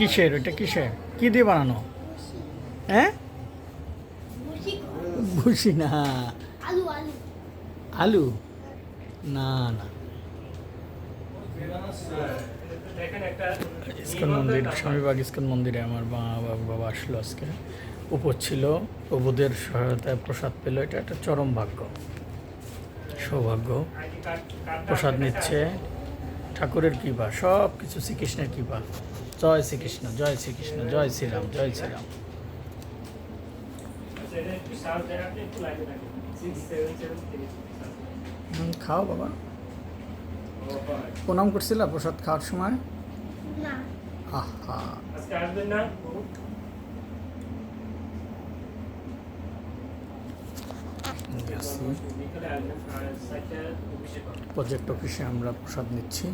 কিসের? ওইটা কিসের? কি দিয়ে বানানো? হ্যাঁ? বুঝি বুঝি না। আলু আলু। আলু? না না। ইস্কন মন্দির স্বামীবাগ ইস্কন মন্দিরে আমার মা বাবা বাবা আসলো আজকে। উপর ছিল প্রভুদের সহায়তায় প্রসাদ পেল। এটা একটা চরম ভাগ্য। সৌভাগ্য। প্রসাদ নিচ্ছে। ঠাকুরের কৃপা সব কিছু শ্রীকৃষ্ণের কৃপা। জয় শ্রীকৃষ্ণ জয় শ্রীকৃষ্ণ জয় শ্রীরাম জয় শ্রীরাম। হুম, খাও বাবা। প্রণাম করছিলা প্রসাদ খাওয়ার সময়? না। আহা। অফিসে পাবেন প্রজেক্ট অফিসে আমরা প্রসাদ নিচ্ছি।